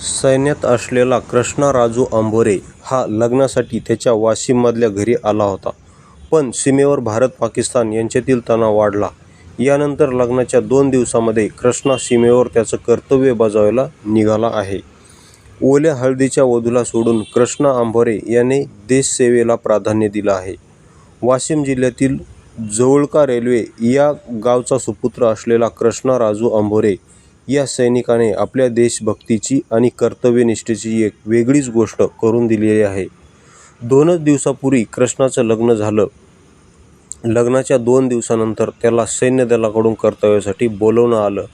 सैन्यात असलेला कृष्णराजू आंबोरे हा लग्नासाठी त्याच्या वाशिममधल्या घरी आला होता. पण सीमेवर भारत-पाकिस्तान यांच्यातील तणाव वाढला. यानंतर लग्नाच्या दोन दिवसामध्ये कृष्णा सीमेवर त्याचं कर्तव्य बजावायला निघाला आहे. ओल्या हळदीच्या वधूला सोडून कृष्णा अंभोरे याने देशसेवेला प्राधान्य दिलं आहे. वाशिम जिल्ह्यातील जवळका रेल्वे या गावचा सुपुत्र असलेला कृष्णा राजू अंभोरे या सैनिकाने आपल्या देशभक्तीची आणि कर्तव्यनिष्ठेची एक वेगळीच गोष्ट करून दिलेली आहे. दोनच दिवसापूर्वी कृष्णाचं लग्न झालं. लग्नाच्या दोन दिवसानंतर त्याला सैन्यदलाकडून कर्तव्यासाठी बोलवणं आलं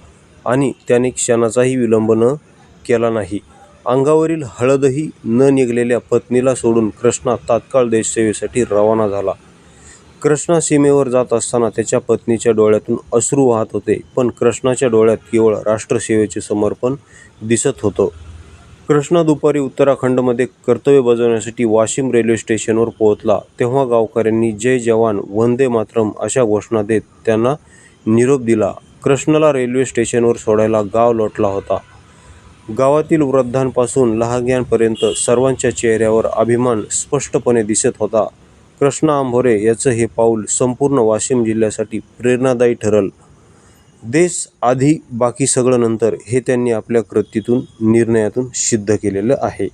आणि त्याने क्षणाचाही विलंब केला नाही. अंगावरील हळदही न निघालेल्या पत्नीला सोडून कृष्णा तात्काळ देशसेवेसाठी रवाना झाला. कृष्णा सीमेवर जात असताना त्याच्या पत्नीच्या डोळ्यातून अश्रू वाहत होते. पण कृष्णाच्या डोळ्यात केवळ राष्ट्रसेवेचे समर्पण दिसत होतं. कृष्णा दुपारी उत्तराखंडमध्ये कर्तव्य बजावण्यासाठी वाशिम रेल्वे स्टेशनवर पोहोचला तेव्हा गावकऱ्यांनी जय जवान, वंदे मातरम अशा घोषणा देत त्यांना निरोप दिला. कृष्णाला रेल्वे स्टेशनवर सोडायला गाव लोटला होता. गावातील वृद्धांपासून लहाग्यांपर्यंत सर्वांच्या चेहऱ्यावर अभिमान स्पष्टपणे दिसत होता. कृष्णा अंभोरे याचं हे पाऊल संपूर्ण वाशिम जिल्ह्यासाठी प्रेरणादायी ठरल देश आधी बाकी सगळं नंतर हे त्यांनी आपल्या कृतीतून, निर्णयातून सिद्ध केलेलं आहे.